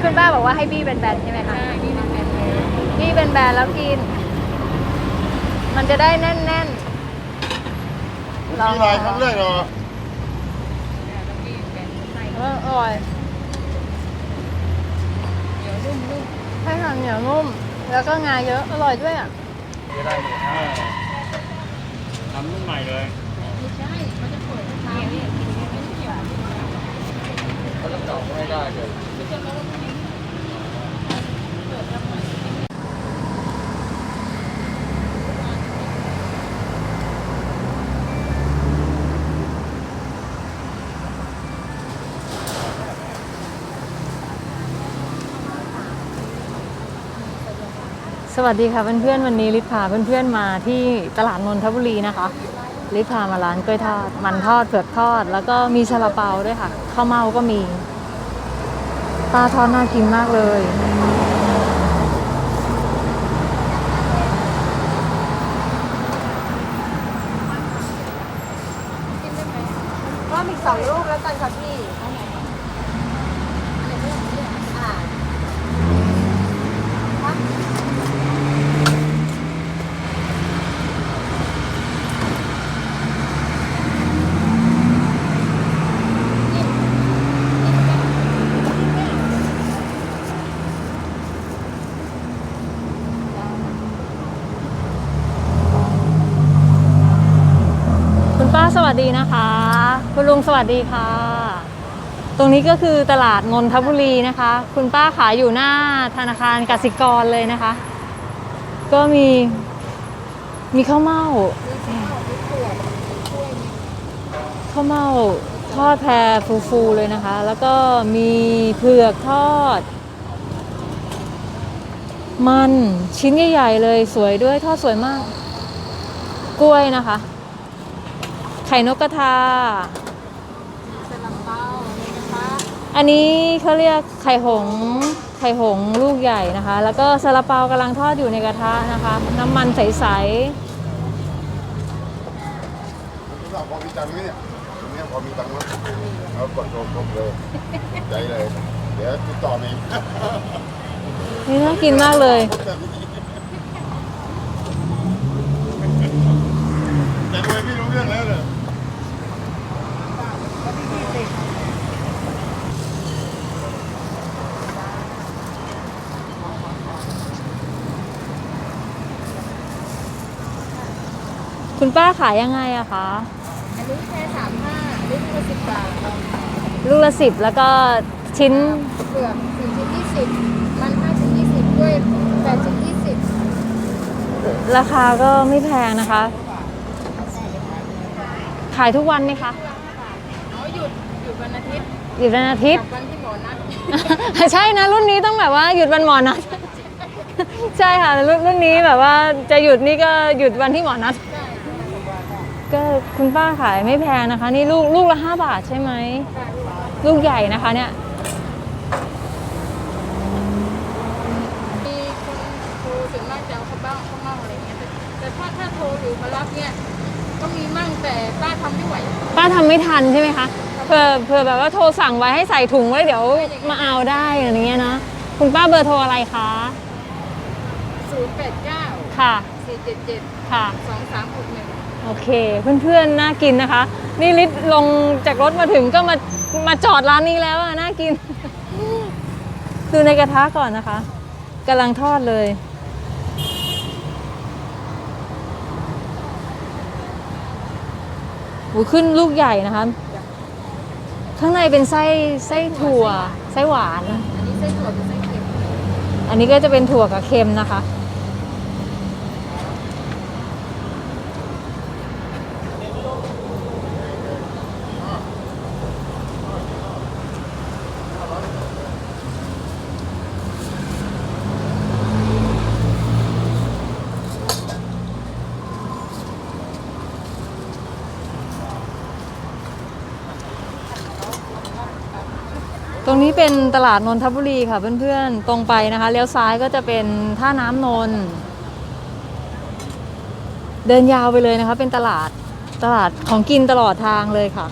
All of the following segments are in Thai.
ที่คุณป้าบอกว่าให้บี้แบนๆใช่ไหมคะใช่นี่เป็นแผ่นเลยบี้แบนๆแล้วกิน มันจะได้แน่นๆลองมีลายครั้งแรกเหรอเนี่ยต้องนี่แผ่นในเอออร่อยเหนียวนุ่มนุ่มให้หนังเหนียวนุ่ม แล้วก็งาเยอะ อร่อยด้วยอะจะได้เลยอ่าทำรุ่นใหม่เลย ไม่ใช่ มันจะเปิดทางนี่กินเนี่ยไม่เกี่ยว ขาจะเจาะไม่ได้เลยสวัสดีค่ะเพื่อนๆวันนี้ลิศพาเพื่อนๆมาที่ตลาดนนทบุรีนะคะ ลิศพามาร้านกล้วยทอด มันทอดเผือกทอด แล้วก็มีซาลาเปาด้วยค่ะข้าวเมาก็มีปลาทอดน่ากินมากเลย ก็มีสองลูกแล้วกันค่ะพี่ วัสดีนะคะ คุณลุงสวัสดีค่ะ ตรงนี้ก็คือตลาดนนทบุรีนะคะ คุณป้าขายอยู่หน้าธนาคารกสิกรเลยนะคะ ก็มีมีข้าวเม่าข้าวเม่าทอดแพรฟูๆเลยนะคะ แล้วก็มีเผือกทอด มันชิ้นใหญ่ๆเลยสวยด้วยทอดสวยมาก กล้วยนะคะ ไข่นกกระทาซาลาเปาเลยนะคะอันนี้เขาเรียกไข่หงส์ไข่หงส์ลูกใหญ่นะคะ แล้วก็ซาลาเปากำลังทอดอยู่ในกระทะนะคะ น้ำมันใสรู้สึกพอมีตังค์ไหมเนี่ยตรงเนี้ยพอมีตังค์ไหมเอากดโทรครบเลยใจเลย เดี๋ยวติดต่อเองๆ นี่น่ากินมากเลย แต่ทำไมพี่รู้เรื่องแล้วเลย คุณป้าขายยังไงอะคะ อันนี้แค่สามห้าลิตรละสิบบาทลูกละสิบแล้วก็ชิ้นเปลือกสี่ชิ้นยี่สิบมันห้าชิ้นยี่สิบกล้วยแปดชิ้นยี่สิบราคาก็ไม่แพงนะคะ ขายทุกวันไหมคะอ๋อหยุดหยุดวันอาทิตย์หยุดวันอาทิตย์กับวันที่หมอนัดใช่นะรุ่นนี้ต้องแบบว่าหยุดวันหมอนัด ใช่ค่ะรุ่นรุ่นนี้แบบว่าจะหยุดนี่ก็หยุดวันที่หมอนัด ก็คุณป้าขายไม่แพงนะคะ นี่ลูกลูกละห้าบาทใช่ไหม ลูกใหญ่นะคะเนี่ยมีคนโทรส่วนมากจะเอาข้าวเบ้าข้าวเม่าอะไรเงี้ยแต่แต่ถ้าถ้าโทรหรือมารับเนี่ยก็มีมั่งแต่ป้าทำไม่ไหวป้าทำไม่ทันใช่ไหมคะเผื่อเผื่อแบบว่าโทรสั่งไว้ให้ใส่ถุงไว้เดี๋ยวมาเอาได้อย่างเงี้ยนะคุณป้าเบอร์โทรอะไรคะศูนย์แปดเก้าค่ะสี่เจ็ดเจ็ดค่ะสองสามหกหนึ่ง โอเค เพื่อนๆ น่ากินนะคะ นี่ลิศลงจากรถมาถึงก็มามาจอดร้านนี้แล้วอะน่ากิน ดูในกระทะก่อนนะคะกำลังทอดเลยโอ้ขึ้นลูกใหญ่นะคะ ข้างในเป็นไส้ไส้ถั่วไส้หวาน อันนี้ไส้ถั่วเป็นไส้เค็ม อันนี้ก็จะเป็นถั่วกับเค็มนะคะ รงนี้เป็นตลาดนนทบุรีค่ะเพื่อนๆ ตรงไปนะคะเลี้ยวซ้ายก็จะเป็นท่าน้ำนน เดินยาวไปเลยนะคะ เป็นตลาดตลาดของกินตลอดทางเลยค่ะ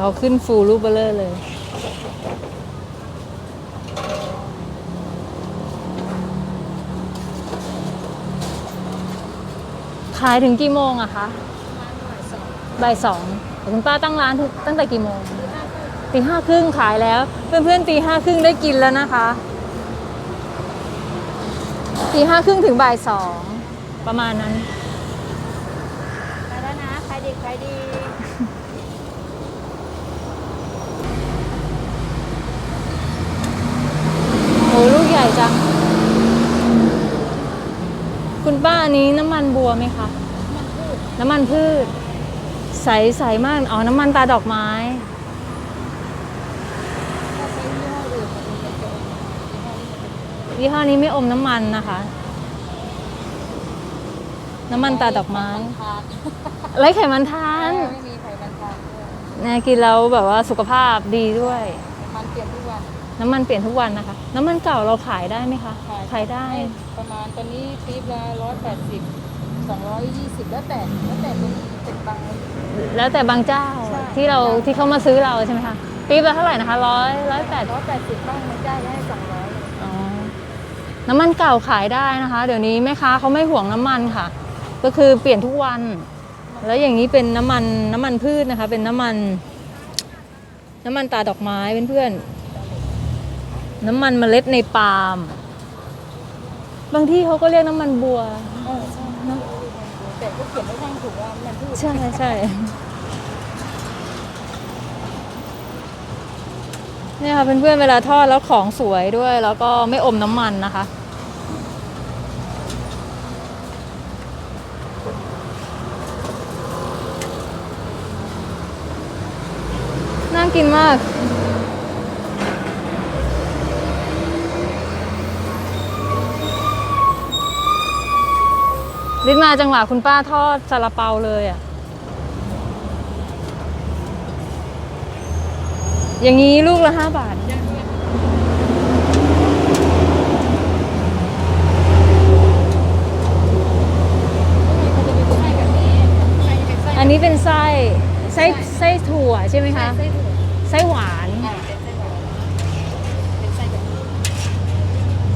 เขาขึ้นฟูลรูปเบลเลอร์เลย ขายถึงกี่โมงอะคะบ่ายสองคุณป้าตั้งร้านถึงตั้งแต่กี่โมงตีห้าครึ่งขายแล้ว เพื่อนๆตีห้าครึ่งได้กินแล้วนะคะตีห้าครึ่งถึงบ่ายสองประมาณนั้นไปแล้วนะใครดีใครดี โอ้ลูกใหญ่จัง คุณป้า อันนี้น้ำมันบัวไหมคะ น้ำมันพืช ใสใสมาก อ๋อ น้ำมันตาดอกไม้ ยี่ห้อนี้ไม่อมน้ำมันนะคะ น้ำมันตาดอกไม้ทานไร้ไขมันทานไม่มีไขมันทานด้วยนะกินแล้วแบบว่าสุขภาพดีด้วย มันเปลี่ยนทุกวั นน้ำมันเปลี่ยนทุกวันนะคะ น้ำมันเก่าเราขายได้ไหมคะขายได้ ประมาณตอนนี้ปี๊บละร้อยแปดสิบสองร้อยยี่สิบแล้วแต่แล้วแต่เป็นเป็นบางแล้วแต่บางเจ้าใช่ที่เราที่เขามาซื้อเราใช่ไหมคะปี๊บละเท่าไหร่นะคะร้อยร้อยแปดร้อยแปดสิบบ้างมันได้ได้สองร้อยอ๋อน้ำมันเก่าขายได้นะคะ เดี๋ยวนี้แม่ค้าเขาไม่ห่วงน้ำมันค่ะ ก็คือเปลี่ยนทุกวัน แล้วอย่างนี้เป็นน้ำมันน้ำมันพืชนะคะ เป็นน้ำมัน น้ำมันตาดอกไม้เพื่อนๆ น้ำมันเมล็ดในปาล์ม บางที่เขาก็เรียกน้ำมันบัว เออใช่แต่ก็เขียนไม่ทั้งถูกว่ามันพืชใช่ใช่เนี่ยค่ะเพื่อนๆเวลาทอดแล้วของสวยด้วย แล้วก็ไม่อมน้ำมันนะคะ น่ากินมาก ลิศมาจังหวะคุณป้าทอดซาลาเปาเลยอะ อย่างนี้ลูกละห้าบาท อันนี้เป็นไส้ ไส้ไส้ถั่วใช่ไหมคะ ไส้ถั่วไส้หวานอ่าเป็นไส้หวานเป็นไส้แบบนี้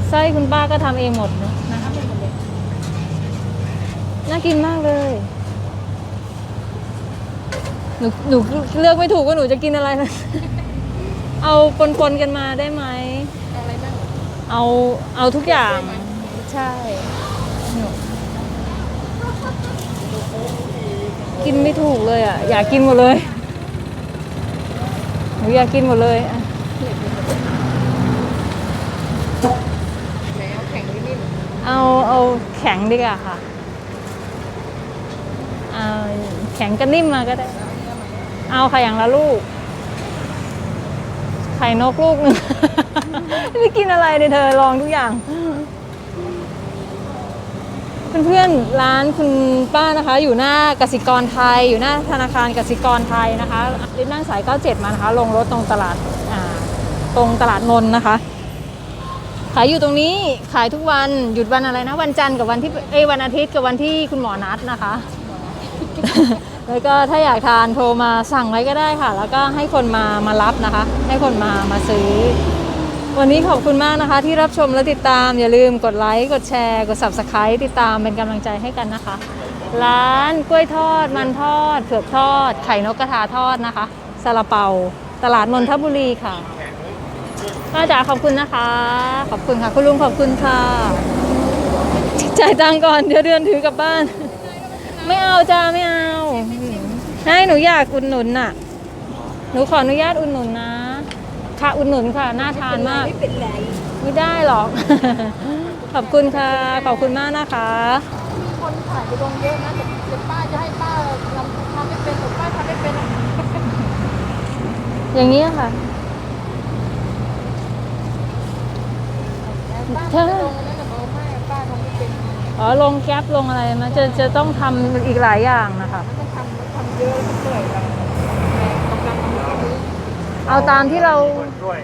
ไส้คุณป้าก็ทำเองหมดเนอะนะคะ ทำเป็นหมดเลย น่ากินมากเลย หนูหนูเลือกไม่ถูกว่าหนูจะกินอะไรนะ เอาปนๆกันมาได้ไหมเอาอะไรบ้างเอา เอาทุกอย่าง ใช่หนูกินไม่ถูกเลยอะ อยากกินหมดเลย หนูอยากกินหมดเลยอะแล้วแข็งนิ่มเอา เอาแข็งดีกว่าค่ะเอา แข็งกับนิ่มมาก็ได้ เอาไข่อย่างละลูก ไข่นกลูกหนึ่งไม่กินอะไรเนี่ยเธอลองทุกอย่าง เพื่อนๆร้านคุณป้านะคะ อยู่หน้ากสิกรไทย อยู่หน้าธนาคารกสิกรไทยนะคะรีบนั่งสาย 97 มานะคะ ลงรถตรงตลาดาตรงตลาดนนท์นะคะ ขายอยู่ตรงนี้ขายทุกวันหยุดวันอะไรนะ วันจันทร์กับวันที่เอวันอาทิตย์กับวันที่คุณหมอนัดนะคะ แล้วก็ถ้าอยากทานโทรมาสั่งไว้ก็ได้ค่ะ แล้วก็ให้คนมามารับนะคะ ให้คนมามาซื้อ วันนี้ขอบคุณมากนะคะ ที่รับชมและติดตามอย่าลืมกดไลค์กดแชร์ กด subscribe ติดตามเป็นกำลังใจให้กันนะคะ ร้านกล้วยทอด มันทอดเผือกทอด ไข่นกกระทาทอดนะคะซาลาเปา ตลาดนนทบุรีค่ะป้าจ๋าขอบคุณนะคะ ขอบคุณค่ะ คุณลุงขอบคุณค่ะจ่ายตังก่อนเดี๋ยวเดือนถือกลับบ้าน ไม่เอาจ้าไม่เอาให้หนูอยากอุดหนุนน่ะ หนูขออนุญาตอุดหนุนนะ ค่ะอุดหนุนค่ะ น่าทานมาก ไม่เป็นไรไม่ได้หรอก ขอบคุณค่ะ ขอบคุณมากนะคะ มีคนถ่ายไปลงเยอะนะแต่แต่ป้าจะให้ป้าทำทำไม่เป็นแต่ป้าทำไม่เป็นอะอย่างนี้ยค่ะ ป้าจะลงอันนั้ อ๋อลงแก๊ปลงอะไรมันจะจะต้องทำอีกหลายอย่างนะคะ มันต้องทำมันทำเยอะแล้วมันเหนื่อยแบบแรงกำลังมันไม่รู้เอาตามที่เราช่วย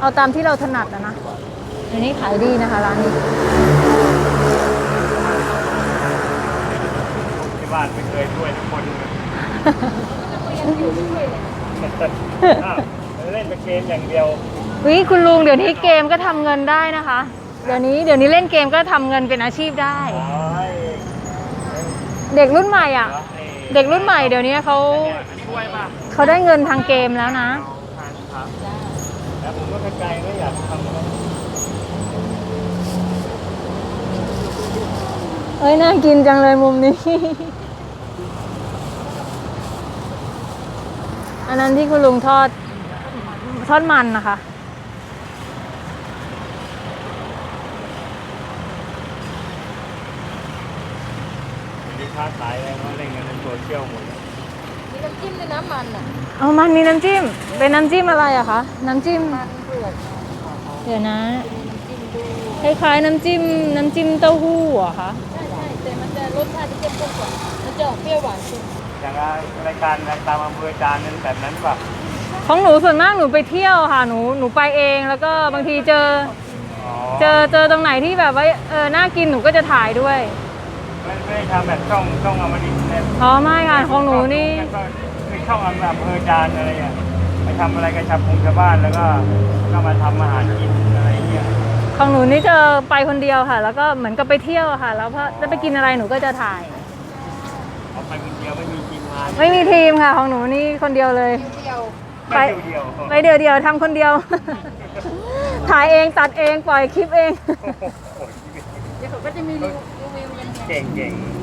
เอาตามที่เราถนัดนะนะอันนี้ขายดีนะคะร้านนี้ ที่บ้านไม่เคยช่วยทุกคนเลยยังอยู่ไม่ช่วยเลยอ้าวเล่นแต่เกมอย่างเดียว วิคุณลุงเดี๋ยวนี้เกมก็ทำเงินได้นะคะ เดี๋ยวนี้เดี๋ยวนี้เล่นเกมก็ทำเงินเป็นอาชีพได้อ๋อไอ้เด็กรุ่นใหม่อะไอ้เด็กรุ่นใหม่เดี๋ยวนี้เขาช่วยป่ะเขาได้เงินทางเกมแล้วนะ ทานครับแล้วผมก็เข้าใจก็อยากทำแล้วเอ้ยน่ากินจังเลยมุมนี้ อันนั้นที่คุณลุงทอด ทอดมันนะคะ ค้าขายอะไรเขาเล่นกันในโซเชียลหมดมีน้ำจิ้มด้วยนะมันอะเอามันมีน้ำจิ้ม เป็นน้ำจิ้มอะไรอะคะ น้ำจิ้ม มันเผือกเดี๋ยวนะ มีน้ำจิ้มด้วยคล้ายๆน้ำจิ้ม น้ำจิ้มเต้าหู้เหรอคะ ใช่ใช่แต่มันจะรสชาติที่เข้มข้นกว่ามันจะออกเปรี้ยวหวานเค็มอย่างรายการตามอำเภอจานนั้นแบบนั้นป่ะของหนูส่วนมากหนูไปเที่ยวค่ะ หนู หนูไปเอง แล้วก็บางทีเจออ๋อเจอ เจอตรงไหนที่แบบว่า เออ น่ากินหนูก็จะถ่ายด้วย ไม่ไม่ได้ทำแบบช่องช่องอมรินทร์เนี่ยอ๋อไม่ค่ะของหนูนี่ก็คือช่องอำเภอจานอะไรอะไปทำอะไรกับชาวพงชาวบ้านแล้วก็ก็มาทำอาหารกินอะไรเงี้ยของหนูนี่จะไปคนเดียวค่ะ แล้วก็เหมือนกับไปเที่ยวอะค่ะ แล้วพอจะไปกินอะไรหนูก็จะถ่าย เอาไปคนเดียวไม่มีทีมงานไม่มีทีมค่ะของหนูนี่คนเดียวเลย เดียวไปไปเดียวไปเดียวเดียวๆทำคนเดียว ถ่ายเองตัดเองปล่อยคลิปเองเดี๋ยวเขาก็จะมีรีวิว day.